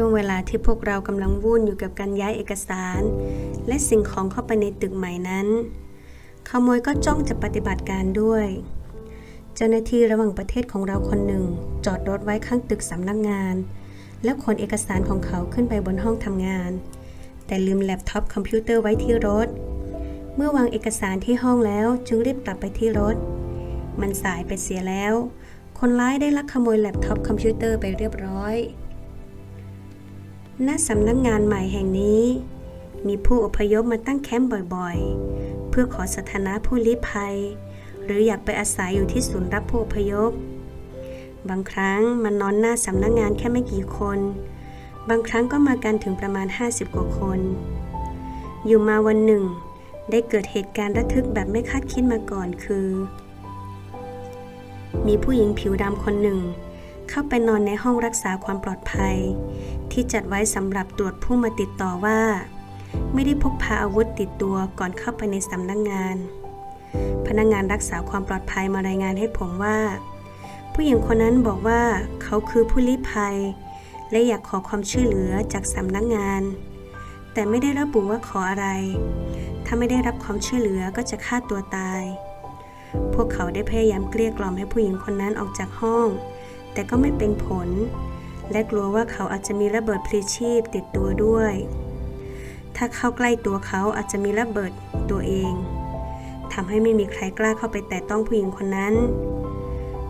ช่วงเวลาที่พวกเรากำลังวุ่นอยู่กับการย้ายเอกสาร และสิ่งของเข้าไปในตึกใหม่นั้นขโมยก็จ้องจะปฏิบัติการด้วย เจ้าหน้าที่ระหว่างประเทศของเราคนหนึ่ง จอดรถไว้ข้างตึกสำนักงาน แล้วขนเอกสารของเขาขึ้นไปบนห้องทำงาน แต่ลืมแล็ปท็อปคอมพิวเตอร์ไว้ที่รถ เมื่อวางเอกสารที่ห้องแล้วจึงรีบกลับไปที่รถ มันสายไปเสียแล้ว คนร้ายได้ลักขโมยแล็ปท็อปคอมพิวเตอร์ไปเรียบร้อย ณสำนักงงานใหม่แห่งนี้ มีผู้อพยพมาตั้งแคมป์บ่อยๆ เพื่อขอสถานะผู้ลี้ภัย หรืออยากไปอาศัยอยู่ที่ศูนย์รับผู้อพยพ บางครั้งมันนอนหน้าสำนักงงานแค่ไม่กี่คน บางครั้งก็มากันถึงประมาณ 50 กว่าคน อยู่มาวันหนึ่ง ได้เกิดเหตุการณ์ระทึกแบบไม่คาดคิดมาก่อนคือ มีผู้หญิงผิวดำคนหนึ่ง เข้าไปนอนในห้องรักษาความปลอดภัย ที่จัดไว้สำหรับตรวจผู้มาติดต่อว่า ไม่ได้พกพาอาวุธติดตัวก่อนเข้าไปในสำนักงงาน พนักงงานรักษาความปลอดภัยมารายงานให้ผมว่า ผู้หญิงคนนั้นบอกว่าเขาคือผู้ลี้ภัย และอยากขอความช่วยเหลือจากสำนักงงาน แต่ไม่ได้ระบุว่าขออะไร ถ้าไม่ได้รับความช่วยเหลือก็จะฆ่าตัวตาย พวกเขาได้พยายามเกลี้ยกล่อมให้ผู้หญิงคนนั้นออกจากห้อง แต่ก็ไม่เป็นผล และกลัวว่าเขาอาจจะมีระเบิดพลีชีพติดตัวด้วย ถ้าเข้าใกล้ตัวเขาอาจจะมีระเบิดตัวเองทำให้ไม่มีใครกล้าเข้าไปแตะต้องผู้หญิงคนนั้น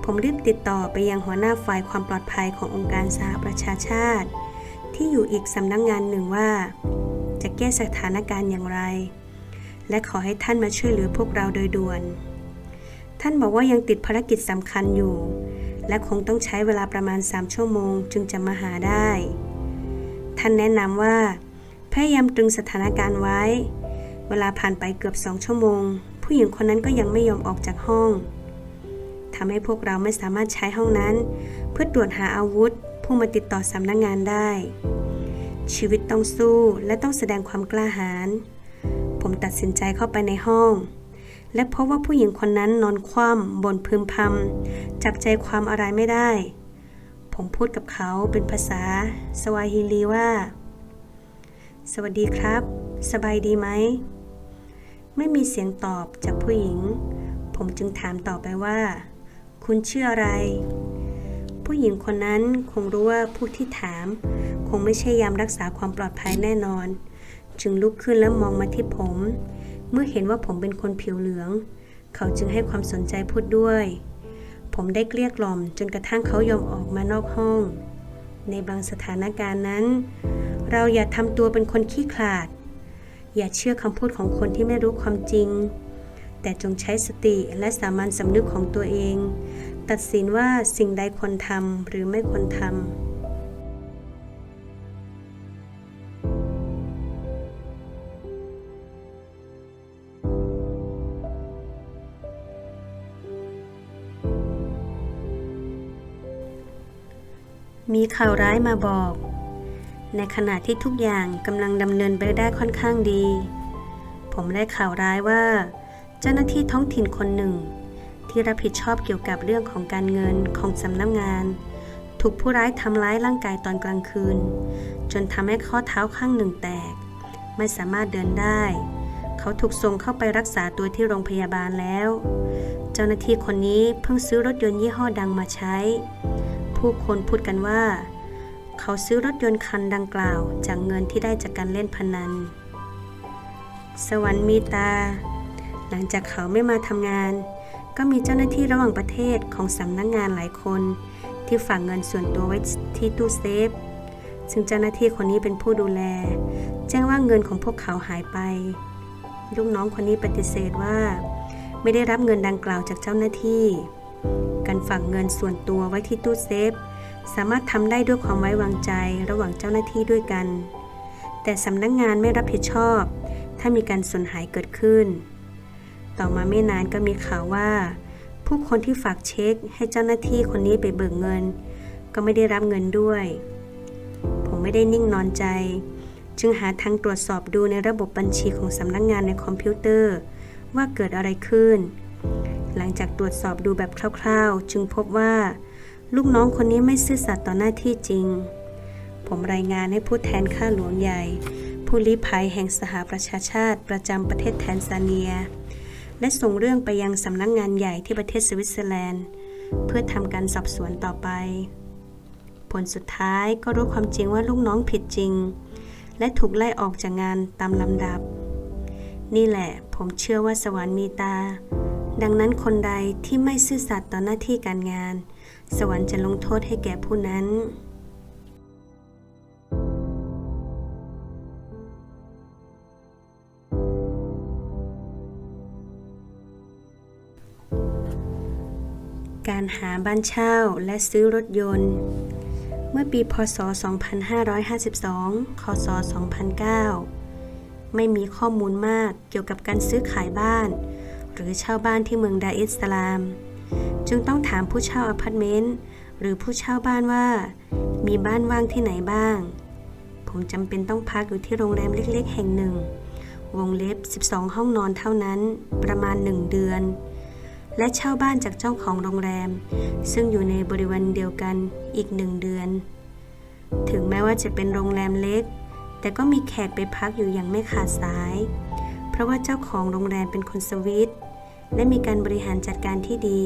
ผมรีบติดต่อไปยังหัวหน้าฝ่ายความปลอดภัยขององค์การสหประชาชาติ ที่อยู่อีกสำนักงงานหนึ่งว่า จะแก้สถานการณ์อย่างไร และขอให้ท่านมาช่วยเหลือพวกเราโดยด่วน ท่านบอกว่ายังติดภารกิจสำคัญอยู่ และคงต้องใช้เวลาประมาณ 3 ชั่วโมง จึงจะมาหาได้ ท่านแนะนำว่า พยายามตรึงสถานการณ์ไว้ เวลาผ่านไปเกือบสองชั่วโมง ผู้หญิงคนนั้นก็ยังไม่ยอมออกจากห้องทำให้พวกเราไม่สามารถใช้ห้องนั้น เพื่อตรวจหาอาวุธ ผู้มาติดต่อสำนักงงานได้ ชีวิตต้องสู้และต้องแสดงความกล้าหาญผมตัดสินใจเข้าไปในห้อง และพบว่าผู้หญิงคนนั้นนอนคว่ำบนพึมพำจับใจความอะไรไม่ได้ ผมพูดกับเขาเป็นภาษาสวาฮิลีว่า สวัสดีครับ สบายดีไหม ไม่มีเสียงตอบจากผู้หญิง ผมจึงถามต่อไปว่า คุณชื่ออะไร ผู้หญิงคนนั้นคงรู้ว่าผู้ที่ถาม คงไม่ใช่ยามรักษาความปลอดภัยแน่นอน จึงลุกขึ้นแล้วมองมาที่ผม เมื่อเห็นว่าผมเป็นคนผิวเหลือง เขาจึงให้ความสนใจพูดด้วย ผมได้เกลี้ยกล่อมจนกระทั่งเขายอมออกมานอกห้อง ในบางสถานการณ์นั้น เราอย่าทำตัวเป็นคนขี้ขลาด อย่าเชื่อคำพูดของคนที่ไม่รู้ความจริง แต่จงใช้สติและสามัญสำนึกของตัวเอง ตัดสินว่าสิ่งใดควรทำหรือไม่ควรทำ ข่าวร้ายมาบอก ในขณะที่ทุกอย่างกำลังดำเนินไปได้ค่อนข้างดี ผมได้ข่าวร้ายว่า เจ้าหน้าที่ท้องถิ่นคนหนึ่ง ที่รับผิดชอบเกี่ยวกับเรื่องของการเงินของสำนักงงาน ถูกผู้ร้ายทำร้ายร่างกายตอนกลางคืน จนทำให้ข้อเท้าข้างหนึ่งแตก ไม่สามารถเดินได้เขาถูกส่งเข้าไปรักษาตัวที่โรงพยาบาลแล้ว เจ้าหน้าที่คนนี้เพิ่งซื้อรถยนต์ยี่ห้อดังมาใช้ ผู้คนพูดกันว่า เขาซื้อรถยนต์คันดังกล่าวจากเงินที่ได้จากการเล่นพนัน สวรรค์มีตา หลังจากเขาไม่มาทำงาน ก็มีเจ้าหน้าที่ระหว่างประเทศของสำนักงงานหลายคน ที่ฝากเงินส่วนตัวไว้ที่ตู้เซฟ ซึ่งเจ้าหน้าที่คนนี้เป็นผู้ดูแล แจ้งว่าเงินของพวกเขาหายไป ลูกน้องคนนี้ปฏิเสธว่า ไม่ได้รับเงินดังกล่าวจากเจ้าหน้าที่ การฝากเงินส่วนตัวไว้ที่ตู้เซฟ สามารถทำได้ด้วยความไว้วางใจระหว่างเจ้าหน้าที่ด้วยกัน แต่สำนักงงานไม่รับผิดชอบ ถ้ามีการสูญหายเกิดขึ้น ต่อมาไม่นานก็มีข่าวว่า ผู้คนที่ฝากเช็คให้เจ้าหน้าที่คนนี้ไปเบิกเงิน ก็ไม่ได้รับเงินด้วย ผมไม่ได้นิ่งนอนใจ จึงหาทางตรวจสอบดูในระบบบัญชีของสำนักงงานในคอมพิวเตอร์ ว่าเกิดอะไรขึ้น หลังจากตรวจสอบดูแบบคร่าวๆ จึงพบว่า ลูกน้องคนนี้ไม่ซื่อสัตย์ต่อหน้าที่จริง ผมรายงานให้ผู้แทนข้าหลวงใหญ่ ผู้ลี้ภัยแห่งสหประชาชาติประจำประเทศแทนซาเนีย และส่งเรื่องไปยังสำนักงงานใหญ่ที่ประเทศสวิตเซอร์แลนด์ เพื่อทำการสอบสวนต่อไป ผลสุดท้ายก็รู้ความจริงว่าลูกน้องผิดจริง และถูกไล่ออกจากงานตามลำดับ นี่แหละผมเชื่อว่าสวรรค์มีตา ดังนั้นคนใดที่ไม่ซื่อสัตย์ต่อหน้าที่การงาน สวรรค์จะลงโทษให้แก่ผู้นั้น การหาบ้านเช่าและซื้อรถยนต์ เมื่อปีพศ 2552 คศ 2009 ไม่มีข้อมูลมากเกี่ยวกับการซื้อขายบ้าน หรือเช่าบ้านที่เมืองดาอิสลาม จึงต้องถามผู้เช่าอพาร์ตเมนต์หรือผู้เช่าบ้านว่า มีบ้านว่างที่ไหนบ้าง ผมจำเป็นต้องพักอยู่ที่โรงแรมเล็กๆ แห่งหนึ่ง วงเล็บ 12 ห้องนอนเท่านั้นประมาณ 1 เดือน และเช่าบ้านจากเจ้าของโรงแรม ซึ่งอยู่ในบริเวณเดียวกันอีกหนึ่งเดือน ถึงแม้ว่าจะเป็นโรงแรมเล็ก แต่ก็มีแขกไปพักอยู่อย่างไม่ขาดสาย เพราะว่าเจ้าของโรงแรมเป็นคนสวิต และมีการบริหารจัดการที่ดี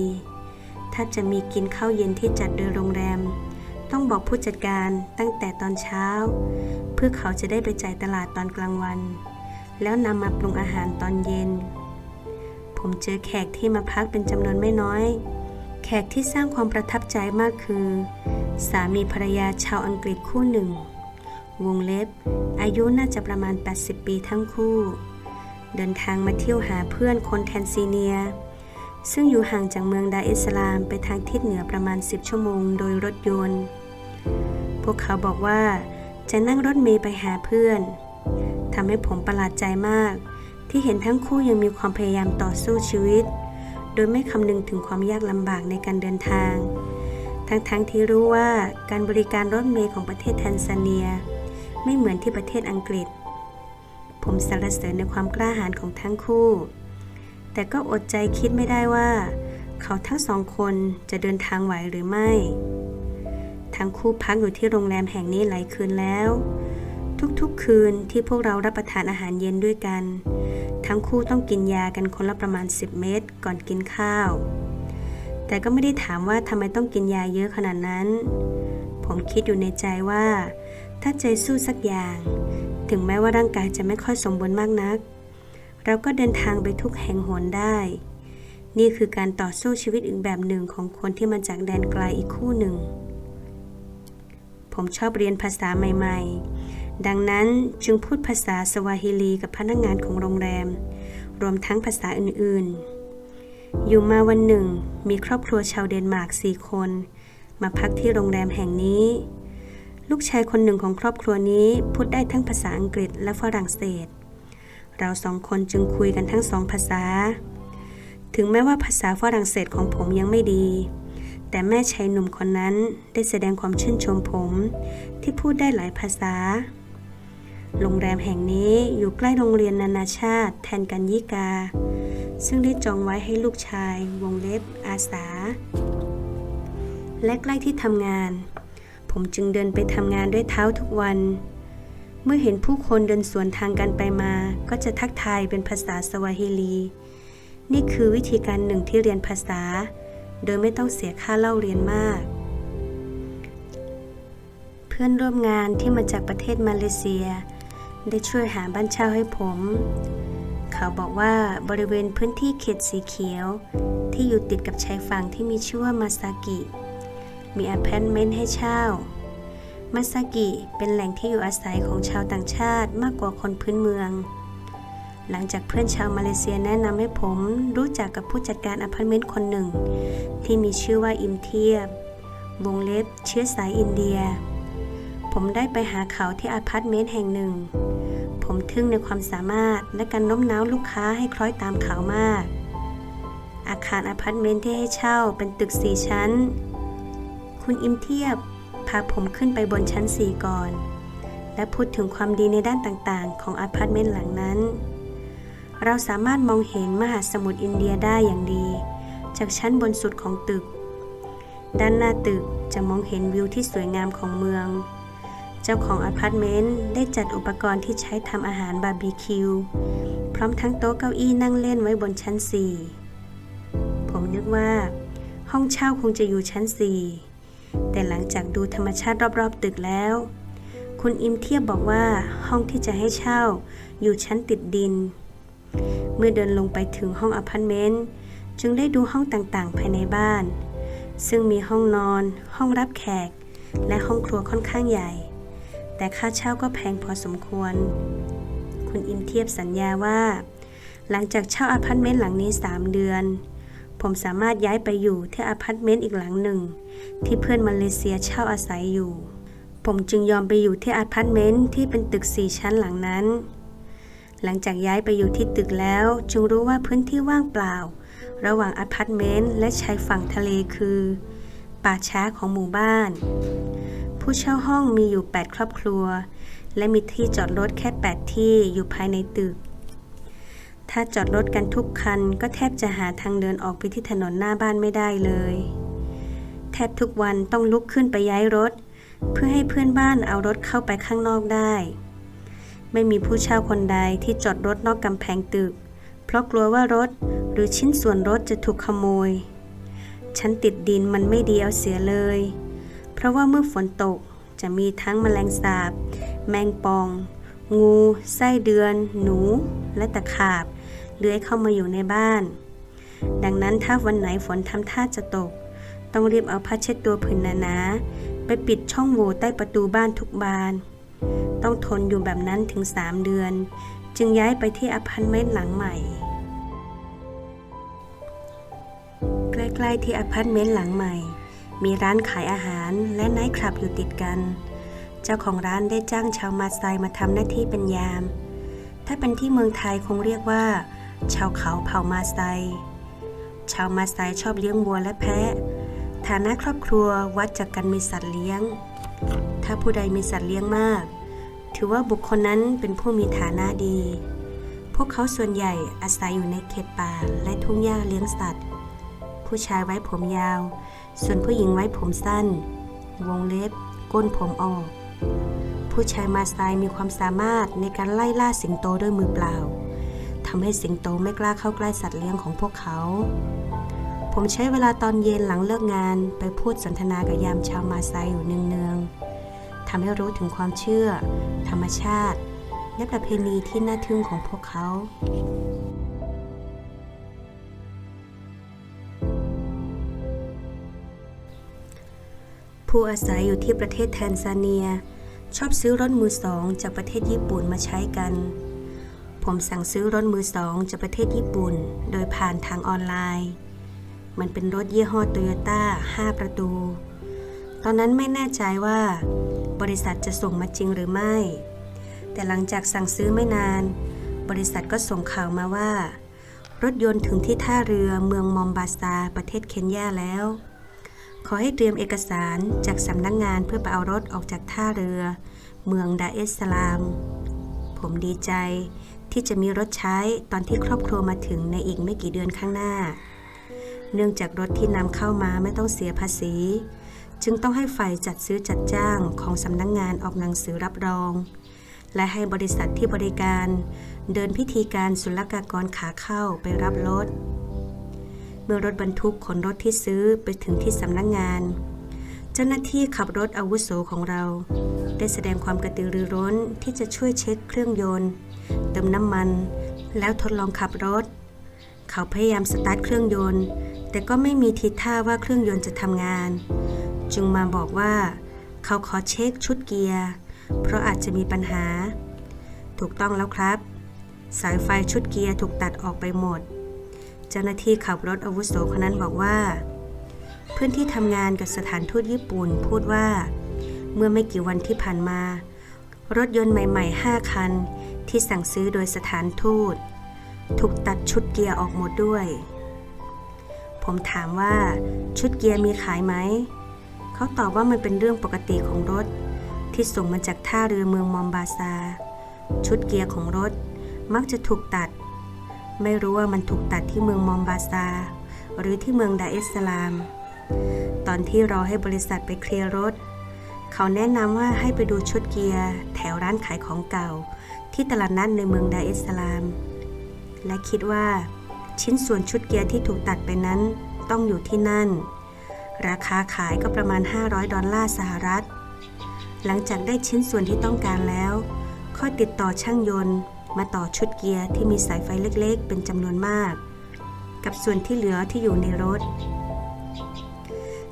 ถ้าจะมีกินข้าวเย็นที่จัดโดยโรงแรม ต้องบอกผู้จัดการตั้งแต่ตอนเช้า เพื่อเขาจะได้ไปจ่ายตลาดตอนกลางวัน แล้วนำมาปรุงอาหารตอนเย็น ผมเจอแขกที่มาพักเป็นจำนวนไม่น้อย แขกที่สร้างความประทับใจมากคือ สามีภรรยาชาวอังกฤษคู่หนึ่ง วงเล็บ อายุน่าจะประมาณ 80 ปีทั้งคู่ เดินทางมาเที่ยวหาเพื่อนคนแทนซีเนีย ซึ่งอยู่ห่างจากเมืองดาอิสลามไปทางทิศเหนือประมาณ 10 ชั่วโมงโดยรถยนต์ พวกเขาบอกว่าจะนั่งรถเมล์ไปหาเพื่อนทำให้ผมประหลาดใจมาก ที่เห็นทั้งคู่ยังมีความพยายามต่อสู้ชีวิต โดยไม่คำนึงถึงความยากลำบากในการเดินทาง ทั้งๆทที่รู้ว่าการบริการรถเมล์ของประเทศแทนซาเนีย ไม่เหมือนที่ประเทศอังกฤษ ผมสรรเสริญในความกล้าหาญของทั้งคู่ แต่ก็อดใจคิดไม่ได้ว่า เขาทั้งสองคนจะเดินทางไหวหรือไม่ ทั้งคู่พักอยู่ที่โรงแรมแห่งนี้หลายคืนแล้ว ทุกๆคืนที่พวกเรารับประทานอาหารเย็นด้วยกัน ทั้งคู่ต้องกินยากันคนละประมาณ 10 เม็ดก่อนกินข้าว แต่ก็ไม่ได้ถามว่าทำไมต้องกินยาเยอะขนาดนั้น ผมคิดอยู่ในใจว่า ถ้าใจสู้สักอย่าง ถึงแม้ว่าร่างกายจะไม่ค่อยสมบูรณ์มากนัก เราก็เดินทางไปทุกแห่งหนได้ นี่คือการต่อสู้ชีวิตอีกแบบหนึ่งของคนที่มาจากแดนไกลอีกคู่หนึ่ง ผมชอบเรียนภาษาใหม่ ๆ ดังนั้นจึงพูดภาษาสวาฮิลีกับพนักงานของโรงแรม รวมทั้งภาษาอื่น ๆอยู่มาวันหนึ่ง มีครอบครัวชาวเดนมาร์กสี่คน มาพักที่โรงแรมแห่งนี้ ลูกชายคนหนึ่งของครอบครัวนี้พูดได้ทั้งภาษาอังกฤษและฝรั่งเศส เราสองคนจึงคุยกันทั้งสองภาษา ถึงแม้ว่าภาษาฝรั่งเศสของผมยังไม่ดี แต่แม่ชายหนุ่มคนนั้นได้แสดงความชื่นชมผม ที่พูดได้หลายภาษา โรงแรมแห่งนี้อยู่ใกล้โรงเรียนนานาชาติ แทนกันยิกา ซึ่งได้จองไว้ให้ลูกชาย วงเล็บอาสา และใกล้ที่ทำงาน ผมจึงเดินไปทำงานด้วยเท้าทุกวัน เมื่อเห็นผู้คนเดินสวนทางกันไปมา ก็จะทักทายเป็นภาษาสวาฮิลี นี่คือวิธีการหนึ่งที่เรียนภาษา โดยไม่ต้องเสียค่าเล่าเรียนมาก เพื่อนร่วมงานที่มาจากประเทศมาเลเซีย ได้ช่วยหาบ้านเช่าให้ผม เขาบอกว่าบริเวณพื้นที่เขตสีเขียว ที่อยู่ติดกับชายฝั่งที่มีชื่อว่ามาซากิ มีอพาร์ตเมนต์ให้เช่ามาซากิเป็นแหล่งที่อยู่อาศัยของชาวต่างชาติมากกว่าคนพื้นเมือง หลังจากเพื่อนชาวมาเลเซียแนะนำให้ผมรู้จักกับผู้จัดการอพาร์ตเมนต์คนหนึ่ง ที่มีชื่อว่าอิมเทียบวงเล็บเชื้อสายอินเดีย ผมได้ไปหาเขาที่อพาร์ตเมนต์แห่งหนึ่ง ผมทึ่งในความสามารถและการโน้มน้าวลูกค้าให้คล้อยตามเขามากอาคารอพาร์ตเมนต์ที่ให้เช่าเป็นตึกสี่ชั้น คุณอิมเทียบพาผมขึ้นไปบนชั้น4ก่อน และพูดถึงความดีในด้านต่างๆ ของอพาร์ตเมนต์หลังนั้น เราสามารถมองเห็นมหาสมุทรอินเดียได้อย่างดี จากชั้นบนสุดของตึก ด้านหน้าตึกจะมองเห็นวิวที่สวยงามของเมือง เจ้าของอพาร์ตเมนต์ได้จัดอุปกรณ์ที่ใช้ทำอาหารบาร์บีคิว พร้อมทั้งโต๊ะเก้าอี้นั่งเล่นไว้บนชั้น4ผมนึกว่า ห้องเช่าคงจะอยู่ชั้น4 แต่หลังจากดูธรรมชาติรอบๆตึกแล้ว คุณอิมเทียบบอกว่าห้องที่จะให้เช่าอยู่ชั้นติดดิน เมื่อเดินลงไปถึงห้องอพาร์ตเมนต์จึงได้ดูห้องต่างๆ ภายในบ้าน ซึ่งมีห้องนอน ห้องรับแขก และห้องครัวค่อนข้างใหญ่ แต่ค่าเช่าก็แพงพอสมควร คุณอิมเทียบสัญญาว่า หลังจากเช่าอพาร์ตเมนต์หลังนี้ 3 เดือน ผมสามารถย้ายไปอยู่ที่อพาร์ตเมนต์อีกหลังหนึ่ง ที่เพื่อนมาเลเซียเช่าอาศัยอยู่ ผมจึงยอมไปอยู่ที่อพาร์ตเมนต์ที่เป็นตึก4ชั้นหลังนั้น หลังจากย้ายไปอยู่ที่ตึกแล้ว จึงรู้ว่าพื้นที่ว่างเปล่า ระหว่างอพาร์ตเมนต์และชายฝั่งทะเลคือ ป่าช้าของหมู่บ้าน ผู้เช่าห้องมีอยู่ 8 ครอบครัว และมีที่จอดรถแค่ 8 ที่อยู่ภายในตึก ถ้าจอดรถกันทุกคัน ก็แทบจะหาทางเดินออกไปที่ถนนหน้าบ้านไม่ได้เลย แทบทุกวันต้องลุกขึ้นไปย้ายรถ เพื่อให้เพื่อนบ้านเอารถเข้าไปข้างนอกได้ ไม่มีผู้เช่าคนใดที่จอดรถนอกกำแพงตึก เพราะกลัวว่ารถหรือชิ้นส่วนรถจะถูกขโมย ชั้นติดดินมันไม่ดีเอาเสียเลย เพราะว่าเมื่อฝนตกจะมีทั้งแมลงสาบ แมงปอง งู ไส้เดือน หนู และตะขาบ เลื้อยเข้ามาอยู่ในบ้าน ดังนั้นถ้าวันไหนฝนทำท่าจะตก ต้องรีบเอาผ้าเช็ดตัวผืนหนาๆไปปิดช่องโหว่ใต้ประตูบ้านทุกบาน ต้องทนอยู่แบบนั้นถึง 3 เดือน จึงย้ายไปที่อพาร์ตเมนต์หลังใหม่ ใกล้ๆที่อพาร์ตเมนต์หลังใหม่ มีร้านขายอาหารและไนท์คลับอยู่ติดกันเจ้าของร้านได้จ้างชาวมาไซมาทำหน้าที่เป็นยาม ถ้าเป็นที่เมืองไทยคงเรียกว่า ชาวเขาเผ่ามาไซ ชาวมาไซชอบเลี้ยงวัวและแพะ ฐานะครอบครัววัดจากการมีสัตว์เลี้ยง ถ้าผู้ใดมีสัตว์เลี้ยงมาก ถือว่าบุคคลนั้นเป็นผู้มีฐานะดี พวกเขาส่วนใหญ่อาศัยอยู่ในเขตป่าและทุ่งหญ้าเลี้ยงสัตว์ ผู้ชายไว้ผมยาว ส่วนผู้หญิงไว้ผมสั้น วงเล็บ ก้นผมออกผู้ชายมาไซมีความสามารถในการไล่ล่าสิงโตด้วยมือเปล่า ทำให้สิงโตไม่กล้าเข้าใกล้สัตว์เลี้ยงของพวกเขา ผมใช้เวลาตอนเย็นหลังเลิกงานไปพูดสนทนากับยามชาวมาไซอยู่เนืองๆทำให้รู้ถึงความเชื่อ ธรรมชาติ และประเพณีที่น่าทึ่งของพวกเขาผู้อาศัยอยู่ที่ประเทศแทนซาเนีย ชอบซื้อรถมือสองจากประเทศญี่ปุ่นมาใช้กัน ผมสั่งซื้อรถมือสองจากประเทศญี่ปุ่น โดยผ่านทางออนไลน์ มันเป็นรถยี่ห้อโตโยต้า5 ประตู ตอนนั้นไม่แน่ใจว่า บริษัทจะส่งมาจริงหรือไม่ แต่หลังจากสั่งซื้อไม่นาน บริษัทก็ส่งข่าวมาว่า รถยนต์ถึงที่ท่าเรือเมืองมอมบาซาประเทศเคนยาแล้ว ขอให้เตรียมเอกสารจากสำนักงงานเพื่อไปเอารถออกจากท่าเรือ เมืองดาเอสสลาม ผมดีใจ ที่จะมีรถใช้ตอนที่ครอบครัวมาถึงในอีกไม่กี่เดือนข้างหน้า เนื่องจากรถที่นำเข้ามาไม่ต้องเสียภาษี จึงต้องให้ฝ่ายจัดซื้อจัดจ้างของสำนักงงานออกหนังสือรับรอง และให้บริษัทที่บริการ เดินพิธีการศุลกากรขาเข้าไปรับรถ เมื่อรถบรรทุกขนรถที่ซื้อไปถึงที่สำนักงงานเจ้าหน้าที่ขับรถอาวุโสของเรา ได้แสดงความกระตือรือร้นที่จะช่วยเช็คเครื่องยนต์ เติมน้ำมัน แล้วทดลองขับรถ เขาพยายามสตาร์ทเครื่องยนต์ แต่ก็ไม่มีทีท่าว่าเครื่องยนต์จะทำงาน จึงมาบอกว่า เขาขอเช็คชุดเกียร์ เพราะอาจจะมีปัญหา ถูกต้องแล้วครับ สายไฟชุดเกียร์ถูกตัดออกไปหมด เจ้าหน้าที่ขับรถอาวุโสคนนั้นบอกว่า เพื่อนที่ทำงานกับสถานทูตญี่ปุ่นพูดว่า เมื่อไม่กี่วันที่ผ่านมา รถยนต์ใหม่ ๆ 5 คัน ที่สั่งซื้อโดยสถานทูต ถูกตัดชุดเกียร์ออกหมดด้วย ผมถามว่าชุดเกียร์มีขายไหม เขาตอบว่ามันเป็นเรื่องปกติของรถ ที่ส่งมาจากท่าเรือเมืองมอมบาซา ชุดเกียร์ของรถมักจะถูกตัด ไม่รู้ว่ามันถูกตัดที่เมืองมอมบาซา หรือที่เมืองดาเอสสลาม ตอนที่รอให้บริษัทไปเคลียร์รถเขาเขาแนะนำว่าให้ไปดูชุดเกียร์แถวร้านขายของเก่า ที่ตลาดนัดในเมืองดาเอสสลาม และคิดว่าชิ้นส่วนชุดเกียร์ที่ถูกตัดไปนั้นต้องอยู่ที่นั่น ราคาขายก็ประมาณ 500 ดอลลาร์สหรัฐ หลังจากได้ชิ้นส่วนที่ต้องการแล้ว ค่อยติดต่อช่างยนต์ มาต่อชุดเกียร์ที่มีสายไฟเล็กๆ เป็นจำนวนมาก กับส่วนที่เหลือที่อยู่ในรถ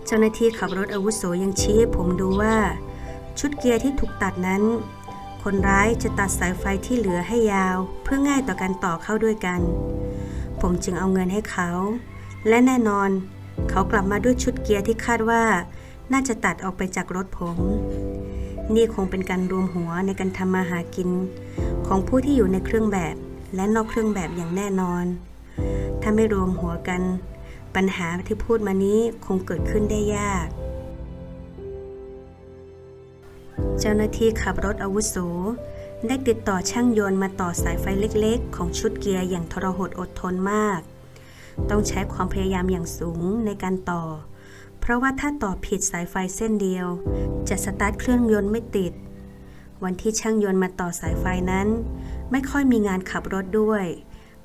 เจ้าหน้าที่ขับรถอาวุโสยังชี้ให้ผมดูว่า ชุดเกียร์ที่ถูกตัดนั้น คนร้ายจะตัดสายไฟที่เหลือให้ยาว เพื่อง่ายต่อการต่อเข้าด้วยกัน ผมจึงเอาเงินให้เขา และแน่นอน เขากลับมาด้วยชุดเกียร์ที่คาดว่า น่าจะตัดออกไปจากรถผม นี่คงเป็นการรวมหัวในการทำมาหากิน ของผู้ที่อยู่ในเครื่องแบบและนอกเครื่องแบบอย่างแน่นอน ถ้าไม่รวมหัวกัน ปัญหาที่พูดมานี้คงเกิดขึ้นได้ยาก เจ้าหน้าที่ขับรถอาวุโส ได้ติดต่อช่างยนต์มาต่อสายไฟเล็กๆ ของชุดเกียร์อย่างทรหดอดทนมาก ต้องใช้ความพยายามอย่างสูงในการต่อ เพราะว่าถ้าต่อผิดสายไฟเส้นเดียว จะสตาร์ทเครื่องยนต์ไม่ติด วันที่ช่างยนต์มาต่อสายไฟนั้น ไม่ค่อยมีงานขับรถด้วย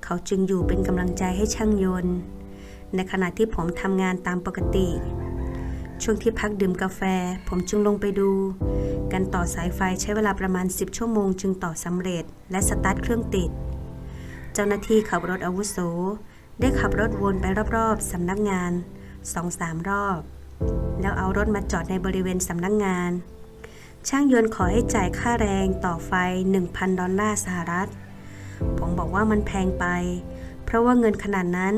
เขาจึงอยู่เป็นกำลังใจให้ช่างยนต์ ในขณะที่ผมทำงานตามปกติ ช่วงที่พักดื่มกาแฟ ผมจึงลงไปดู การต่อสายไฟใช้เวลาประมาณ 10 ชั่วโมงจึงต่อสำเร็จ และสตาร์ทเครื่องติด เจ้าหน้าที่ขับรถอาวุโส ได้ขับรถวนไปรอบๆสำนักงานสองสามรอบ แล้วเอารถมาจอดในบริเวณสำนักงาน ช่างยนต์ขอให้จ่ายค่าแรงต่อไฟ 1,000 ดอลลาร์สหรัฐ ผมบอกว่ามันแพงไป เพราะว่าเงินขนาดนั้น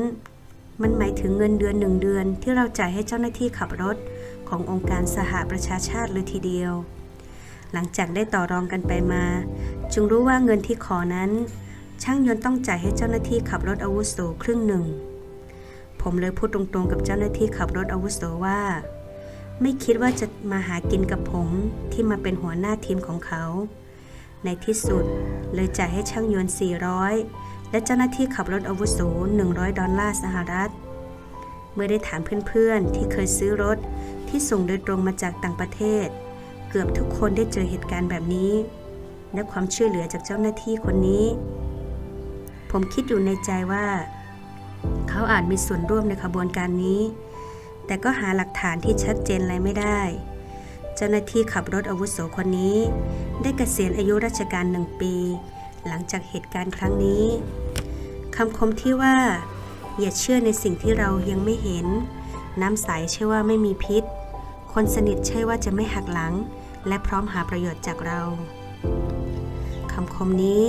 มันหมายถึงเงินเดือนหนึ่งเดือนที่เราจ่ายให้เจ้าหน้าที่ขับรถขององค์การสหประชาชาติเลยทีเดียว หลังจากได้ต่อรองกันไปมา จึงรู้ว่าเงินที่ขอนั้น ช่างยนต์ต้องจ่ายให้เจ้าหน้าที่ขับรถอาวุโสครึ่งหนึ่ง ผมเลยพูดตรงๆกับเจ้าหน้าที่ขับรถอาวุโสว่า ไม่คิดว่าจะมาหากินกับผมที่มาเป็นหัวหน้าทีมของเขา ในที่สุดเลยจ่ายให้ช่างยนต์400 และเจ้าหน้าที่ขับรถอาวุโส 100 ดอลลาร์สหรัฐ เมื่อได้ถามเพื่อนๆ ที่เคยซื้อรถที่ส่งโดยตรงมาจากต่างประเทศ เกือบทุกคนได้เจอเหตุการณ์แบบนี้ และความช่วยเหลือจากเจ้าหน้าที่คนนี้ ผมคิดอยู่ในใจว่า เขาอาจมีส่วนร่วมในขบวนการนี้ แต่ก็หาหลักฐานที่ชัดเจนอะไรไม่ได้ เจ้าหน้าที่ขับรถอาวุโสคนนี้ ได้เกษียณอายุราชการหนึ่งปี หลังจากเหตุการณ์ครั้งนี้คำคมที่ว่า อย่าเชื่อในสิ่งที่เรายังไม่เห็น น้ำใสใช่ว่าไม่มีพิษ คนสนิทใช่ว่าจะไม่หักหลัง และพร้อมหาประโยชน์จากเราคำคมนี้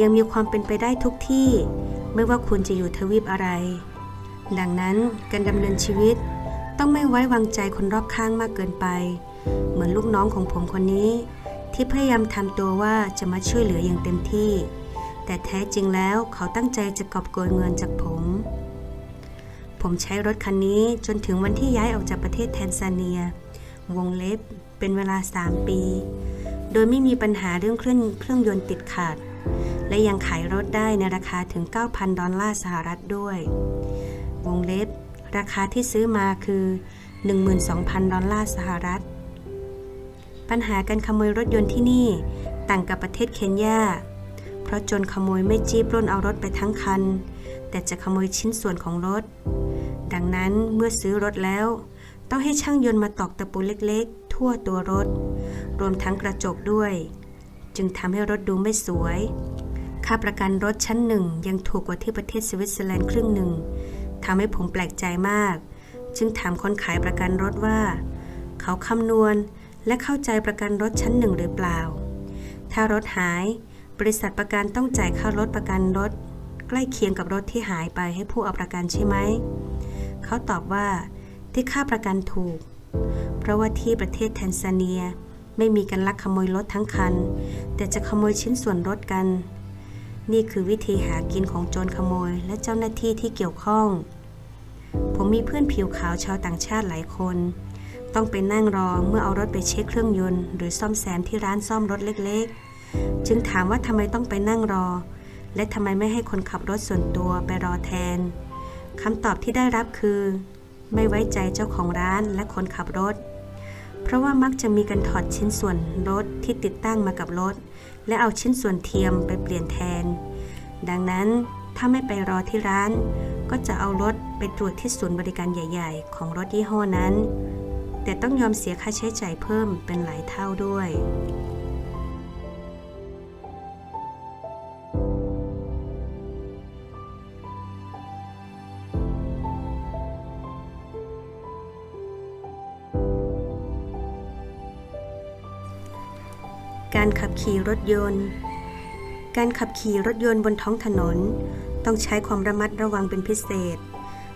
ยังมีความเป็นไปได้ทุกที่ ไม่ว่าคุณจะอยู่ทวีปอะไร ดังนั้นการดำเนินชีวิตต้องไม่ไว้วางใจคนรอบข้างมากเกินไป เหมือนลูกน้องของผมคนนี้ ที่พยายามทำตัวว่าจะมาช่วยเหลืออย่างเต็มที่ แต่แท้จริงแล้วเขาตั้งใจจะกอบโกยเงินจากผม ผมใช้รถคันนี้จนถึงวันที่ย้ายออกจากประเทศแทนซาเนีย วงเล็บเป็นเวลา 3 ปี โดยไม่มีปัญหาเรื่องเครื่องเครื่องยนต์ติดขัดและยังขายรถได้ในราคาถึง 9,000 ดอลลาร์สหรัฐด้วย วงเล็บ ราคาที่ซื้อมาคือ 12,000 ดอลลาร์สหรัฐ ปัญหาการขโมยรถยนต์ที่นี่ ต่างกับประเทศเคนยา เพราะจนขโมยไม่จี้ปล้นเอารถไปทั้งคัน แต่จะขโมยชิ้นส่วนของรถ ดังนั้นเมื่อซื้อรถแล้ว ต้องให้ช่างยนต์มาตอกตะปูเล็กๆ ทั่วตัวรถ รวมทั้งกระจกด้วย จึงทำให้รถดูไม่สวย ค่าประกันรถชั้นหนึ่งยังถูกกว่าที่ประเทศสวิตเซอร์แลนด์ครึ่งหนึ่งทำให้ผมแปลกใจมาก จึงถามคนขายประกันรถว่า เขาคำนวณ และเข้าใจประกันรถชั้นหนึ่งหรือเปล่า ถ้ารถหาย บริษัทประกันต้องจ่ายค่ารถประกันรถ ใกล้เคียงกับรถที่หายไปให้ผู้เอาประกันใช่ไหม เขาตอบว่าที่ค่าประกันถูก เพราะว่าที่ประเทศแทนซาเนียไม่มีการลักขโมยรถทั้งคัน แต่จะขโมยชิ้นส่วนรถกัน นี่คือวิธีหากินของโจรขโมยและเจ้าหน้าที่ที่เกี่ยวข้อง ผมมีเพื่อนผิวขาวชาวต่างชาติหลายคน ต้องไปนั่งรอเมื่อเอารถไปเช็คเครื่องยนต์ หรือซ่อมแซมที่ร้านซ่อมรถเล็กๆ จึงถามว่าทำไมต้องไปนั่งรอ และทำไมไม่ให้คนขับรถส่วนตัวไปรอแทนคำตอบที่ได้รับคือ ไม่ไว้ใจเจ้าของร้านและคนขับรถ เพราะว่ามักจะมีการถอดชิ้นส่วนรถที่ติดตั้งมากับรถ และเอาชิ้นส่วนเทียมไปเปลี่ยนแทน ดังนั้นถ้าไม่ไปรอที่ร้าน ก็จะเอารถไปตรวจที่ศูนย์บริการใหญ่ ๆ ของรถยี่ห้อนั้น แต่ต้องยอมเสียค่าใช้จ่ายเพิ่มเป็นหลายเท่าด้วยการขับขี่รถยนต์ การขับขี่รถยนต์บนท้องถนน ต้องใช้ความระมัดระวังเป็นพิเศษ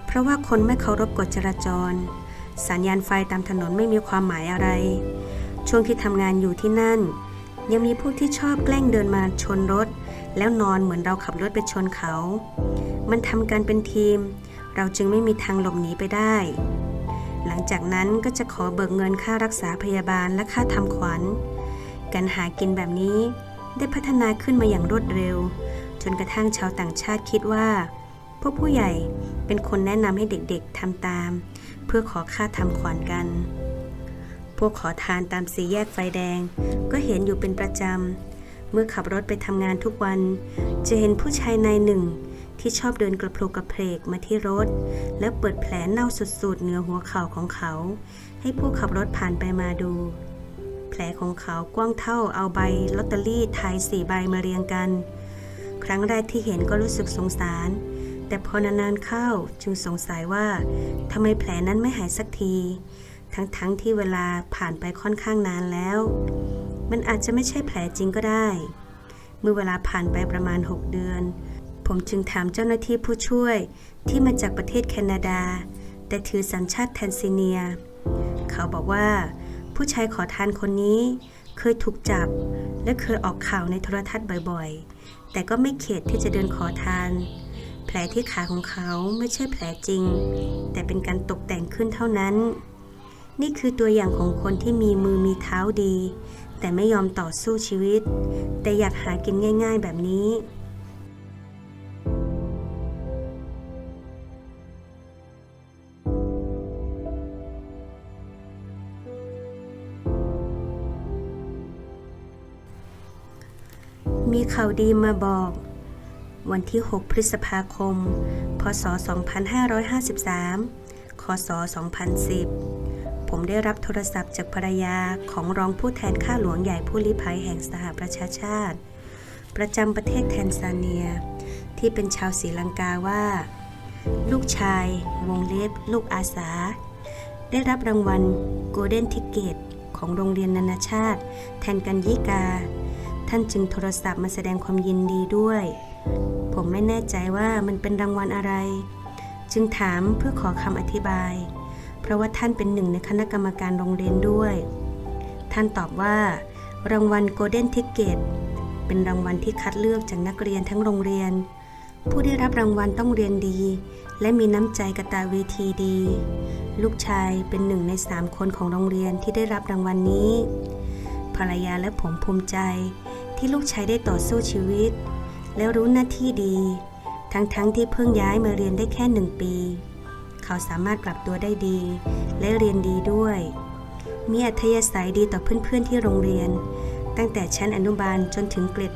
เพราะว่าคนไม่เคารพกฎจราจร สัญญาณไฟตามถนนไม่มีความหมายอะไร ช่วงที่ทำงานอยู่ที่นั่น ยังมีพวกที่ชอบแกล้งเดินมาชนรถ แล้วนอนเหมือนเราขับรถไปชนเขา มันทำกันเป็นทีม เราจึงไม่มีทางหลบหนีไปได้ หลังจากนั้นก็จะขอเบิกเงินค่ารักษาพยาบาลและค่าทำขวัญ การหากินแบบนี้ได้พัฒนาขึ้นมาอย่างรวดเร็ว จนกระทั่งชาวต่างชาติคิดว่า พวกผู้ใหญ่เป็นคนแนะนำให้เด็กๆทำตาม เพื่อขอค่าทำขวัญกัน พวกขอทานตามสี่แยกไฟแดง ก็เห็นอยู่เป็นประจำ เมื่อขับรถไปทำงานทุกวัน จะเห็นผู้ชายนายหนึ่งที่ชอบเดินกระโผลกระเพกมาที่รถ แล้วเปิดแผลเน่าสุดๆเหนือหัวเข่าของเขา ให้ผู้ขับรถผ่านไปมาดู แผลของเขากว้างเท่าเอาใบลอตเตอรี่ไทยสี่ใบมาเรียงกัน ครั้งแรกที่เห็นก็รู้สึกสงสาร แต่พอนานๆเข้าจึงสงสัยว่าทำไมแผลนั้นไม่หายสักที ทั้งๆทที่เวลาผ่านไปค่อนข้างนานแล้ว มันอาจจะไม่ใช่แผลจริงก็ได้ เมื่อเวลาผ่านไปประมาณ 6 เดือน ผมจึงถามเจ้าหน้าที่ผู้ช่วยที่มาจากประเทศแคนาดา แต่ถือสัญชาติแทนซิเนีย เขาบอกว่า ผู้ชายขอทานคนนี้เคยถูกจับและเคยออกข่าวในโทรทัศน์บ่อยๆ แต่ก็ไม่เข็ดที่จะเดินขอทาน ลที่ขาของเขาไม่ใช่แผลจริง แต่เป็นการตกแต่งขึ้นเท่านั้น นี่คือตัวอย่างของคนที่มีมือมีเท้าดี แต่ไม่ยอมต่อสู้ชีวิต แต่อยากหากินง่าย ๆ แบบนี้มีข่าวดีมาบอก วันที่ 6 พฤษภาคม พศ 2553 คศ 2010 ผมได้รับโทรศัพท์จากภรรยาของรองผู้แทนข้าหลวงใหญ่ผู้ลี้ภัยแห่งสหประชาชาติ ประจำประเทศแทนซาเนีย ที่เป็นชาวศรีลังกาว่า ลูกชาย วงเล็บ ลูกอาสา ได้รับรางวัล Golden Ticket ของโรงเรียนนานาชาติ แทนกันยิกา ท่านจึงโทรศัพท์มาแสดงความยินดีด้วย ผมไม่แน่ใจว่ามันเป็นรางวัลอะไร จึงถามเพื่อขอคำอธิบาย เพราะว่าท่านเป็นหนึ่งในคณะกรรมการโรงเรียนด้วย ท่านตอบว่า รางวัล Golden Ticket เป็นรางวัลที่คัดเลือกจากนักเรียนทั้งโรงเรียน ผู้ได้รับรางวัลต้องเรียนดี และมีน้ำใจกตาเวทีดี ลูกชายเป็นหนึ่งในสามคนของโรงเรียนที่ได้รับรางวัลนนี้ ภรรยาและผมภูมิใจที่ลูกชายได้ต่อสู้ชีวิต และรู้หน้าที่ดี ทั้งๆทที่เพิ่งย้ายมาเรียนได้แค่หนึ่งปี เขาสามารถปรับตัวได้ดี และเรียนดีด้วย มีอัธยาศัยดีต่อเพื่อนๆที่โรงเรียน ตั้งแต่ชั้นอนุบาลจนถึงเกรด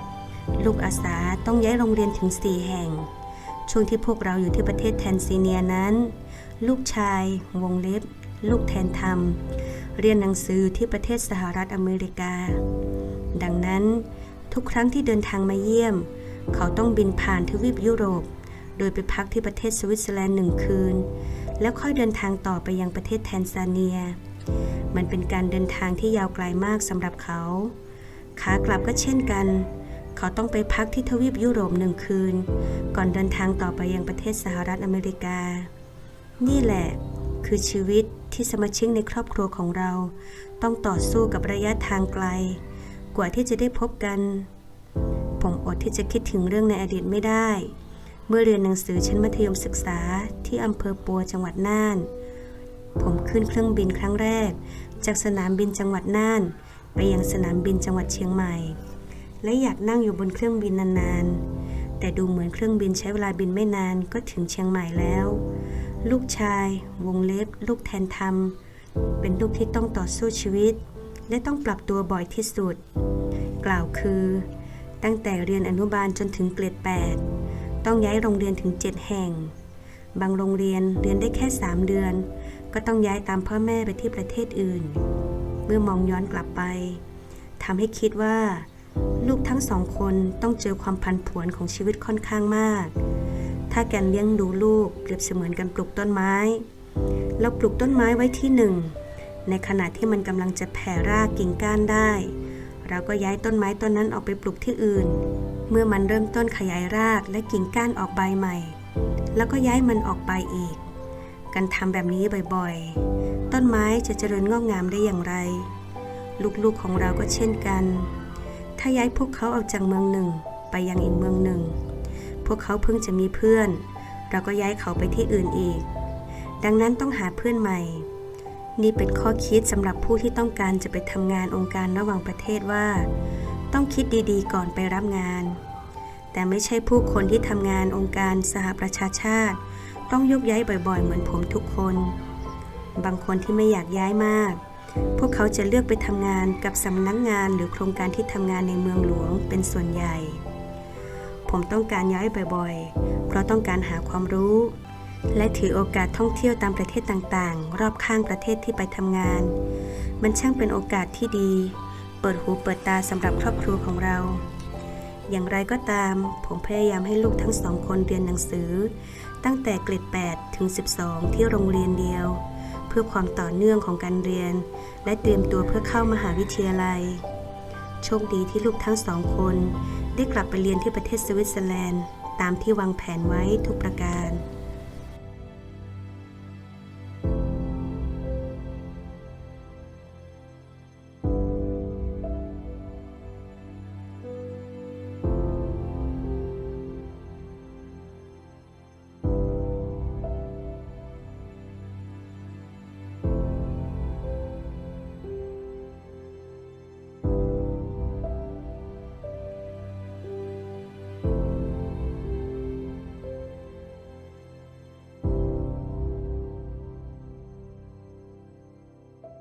8 ลูกอาสาต้องย้ายโรงเรียนถึง 4 แห่ง ช่วงที่พวกเราอยู่ที่ประเทศแทนซีเนียนั้น ลูกชาย วงเล็บ ลูกแทนธรรม เรียนหนังสือที่ประเทศสหรัฐอเมริกา ดังนั้น ทุกครั้งที่เดินทางมาเยี่ยม เขาต้องบินผ่านทวีปยุโรป โดยไปพักที่ประเทศสวิตเซอร์แลนด์หนึ่งคืน แล้วค่อยเดินทางต่อไปยังประเทศแทนซาเนีย มันเป็นการเดินทางที่ยาวไกลมากสำหรับเขา ขากลับก็เช่นกัน เขาต้องไปพักที่ทวีปยุโรปหนึ่งคืน ก่อนเดินทางต่อไปยังประเทศสหรัฐอเมริกา นี่แหละคือชีวิตที่สมาชิกในครอบครัวของเรา ต้องต่อสู้กับระยะทางไกล กว่าที่จะได้พบกัน ผมอดที่จะคิดถึงเรื่องในอดีตไม่ได้ เมื่อเรียนหนังสือชั้นมัธยมศึกษาที่อำเภอปัวจังหวัดน่าน ผมขึ้นเครื่องบินครั้งแรก จากสนามบินจังหวัดน่าน ไปยังสนามบินจังหวัดเชียงใหม่ และอยากนั่งอยู่บนเครื่องบินนานๆ แต่ดูเหมือนเครื่องบินใช้เวลาบินไม่นานก็ถึงเชียงใหม่แล้ว ลูกชาย วงเล็บ ลูกแทนธรรม เป็นลูกที่ต้องต่อสู้ชีวิต และต้องปรับตัวบ่อยที่สุด กล่าวคือ ตั้งแต่เรียนอนุบาลจนถึงเกรด 8 ต้องย้ายโรงเรียนถึง 7 แห่ง บางโรงเรียนเรียนได้แค่ 3 เดือน ก็ต้องย้ายตามพ่อแม่ไปที่ประเทศอื่น เมื่อมองย้อนกลับไปทำให้คิดว่า ลูกทั้งสองคนต้องเจอความพันผวนของชีวิตค่อนข้างมาก ถ้าแการเลี้ยงดูลูกเปรียบเสมือนการปลูกต้นไม้เราปลูกต้นไม้ไว้ที่หนึ่ง ในขณะที่มันกำลังจะแผ่รากกิ่งก้านได้ เราก็ย้ายต้นไม้ต้นนั้นออกไปปลูกที่อื่น เมื่อมันเริ่มต้นขยายรากและกิ่งก้านออกใบใหม่ แล้วก็ย้ายมันออกไปอีกการทำแบบนี้บ่อยๆ ต้นไม้จะเจริญงอกงามได้อย่างไร ลูกๆของเราก็เช่นกัน ถ้าย้ายพวกเขาออกจากเมืองหนึ่ง ไปยังอีกเมืองหนึ่ง พวกเขาเพิ่งจะมีเพื่อน เราก็ย้ายเขาไปที่อื่นอีก ดังนั้นต้องหาเพื่อนใหม่ นี่เป็นข้อคิดสำหรับผู้ที่ต้องการจะไปทำงานองค์การระหว่างประเทศว่า ต้องคิดดีๆ ก่อนไปรับงาน แต่ไม่ใช่ผู้คนที่ทำงานองค์การสหประชาชาติ ต้องยกย้ายบ่อยๆ เหมือนผมทุกคน บางคนที่ไม่อยากย้ายมาก พวกเขาจะเลือกไปทำงานกับสำนักงงานหรือโครงการที่ทำงานในเมืองหลวงเป็นส่วนใหญ่ ผมต้องการย้ายบ่อยๆ เพราะต้องการหาความรู้ และถือโอกาสท่องเที่ยวตามประเทศต่างๆ รอบข้างประเทศที่ไปทำงาน มันช่างเป็นโอกาสที่ดี เปิดหูเปิดตาสำหรับครอบครัวของเรา อย่างไรก็ตาม ผมพยายามให้ลูกทั้งสองคนเรียนหนังสือ ตั้งแต่เกรด8ถึง 12 ที่โรงเรียนเดียว เพื่อความต่อเนื่องของการเรียน และเตรียมตัวเพื่อเข้ามหาวิทยาลัย โชคดีที่ลูกทั้งสองคน ได้กลับไปเรียนที่ประเทศสวิตเซอร์แลนด์ ตามที่วางแผนไว้ทุกประการ